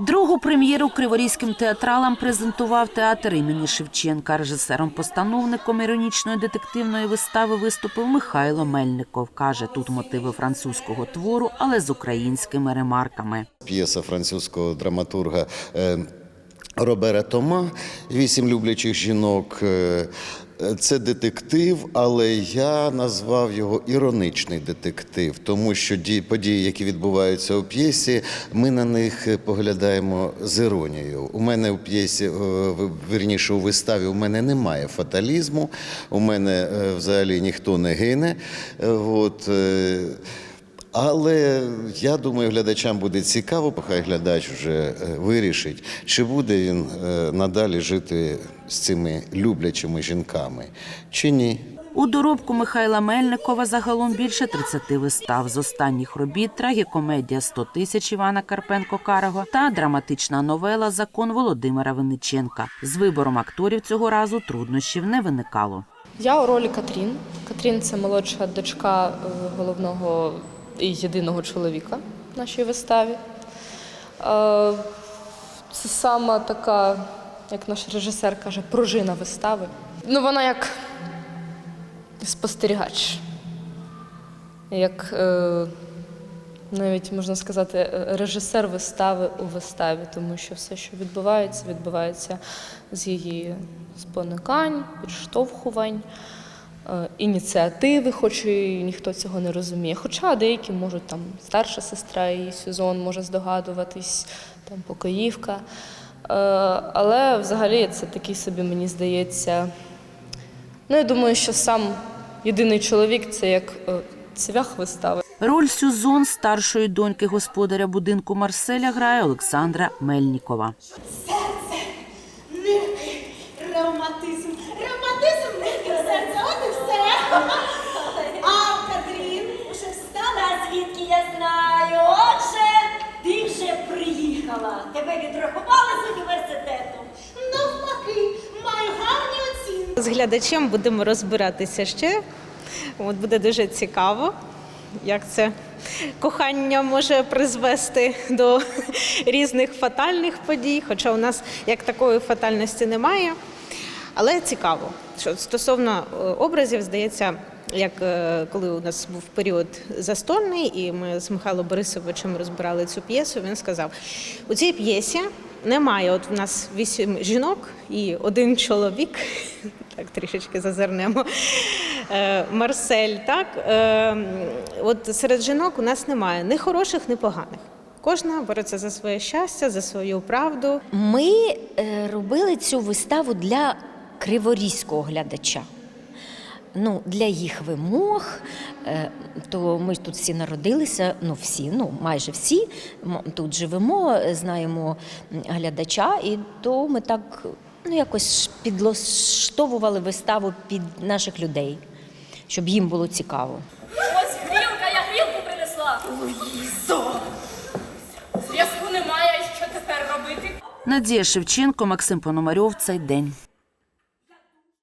Другу прем'єру криворізьким театралам презентував театр імені Шевченка. Режисером-постановником іронічної детективної вистави виступив Михайло Мельников. Каже, тут мотиви французького твору, але з українськими ремарками. П'єса французького драматурга е, Робера Тома Вісім люблячих жінок. Е, Це детектив, але я назвав його іроничний детектив, тому що ді- події, які відбуваються у п'єсі, ми на них поглядаємо з іронією. У мене у п'єсі, е, в- вірніше у виставі, у мене немає фаталізму, у мене е, взагалі ніхто не гине. От, але я думаю, глядачам буде цікаво, хай глядач вже е, вирішить, чи буде він е, надалі жити з цими люблячими жінками, чи ні. У доробку Михайла Мельникова загалом більше 30 вистав. З останніх робіт трагікомедія «100 тисяч Івана Карпенко-Карого та драматична новела Закон Володимира Винниченка. З вибором акторів цього разу труднощів не виникало. Я у ролі Катрін. Катрін це молодша дочка е, головного єдиного чоловіка в нашій виставі. Е, Це саме така, як наш режисер каже, пружина вистави. Ну, вона як спостерігач. Як е, навіть можна сказати, е, режисер вистави у виставі, тому що все, що відбувається, відбувається з її спонукань, підштовхувань, ініціативи, хоч і ніхто цього не розуміє. Хоча деякі можуть там старша сестра її сезон може здогадуватись, там покоївка. Е, Але взагалі це такий собі, мені здається. Ну, я думаю, що сам єдиний чоловік це як е, цвях вистави. Роль Сюзон старшої доньки господаря будинку Марселя грає Олександра Мельнікова. Серце, нирки, ревматизм. Серце, от і все. А Катрін уже встала, звідки я знаю. Отже, ти вже приїхала. Тебе відрахували з університету. Навпаки, маю гарні оцінки. З глядачем будемо розбиратися ще. От буде дуже цікаво, як це кохання може призвести до різних фатальних подій. Хоча у нас як такої фатальності немає. Але цікаво, що стосовно е, образів, здається, як е, коли у нас був період застольний, і ми з Михайлом Борисовичем розбирали цю п'єсу, він сказав: у цій п'єсі немає. От в нас вісім жінок і один чоловік. Так, трішечки зазирнемо. Е, Марсель, так от серед жінок у нас немає ні хороших, ні поганих. Кожна бореться за своє щастя, за свою правду. Ми робили цю виставу для криворізького глядача. Ну, для їх вимог, е, то ми тут всі народилися, ну всі, ну майже всі тут живемо, знаємо глядача, і то ми так ну, якось підлаштовували виставу під наших людей, щоб їм було цікаво. Ось грілка, я грілку принесла. Зв'язку немає, що тепер робити? Надія Шевченко, Максим Пономарьов. Цей день.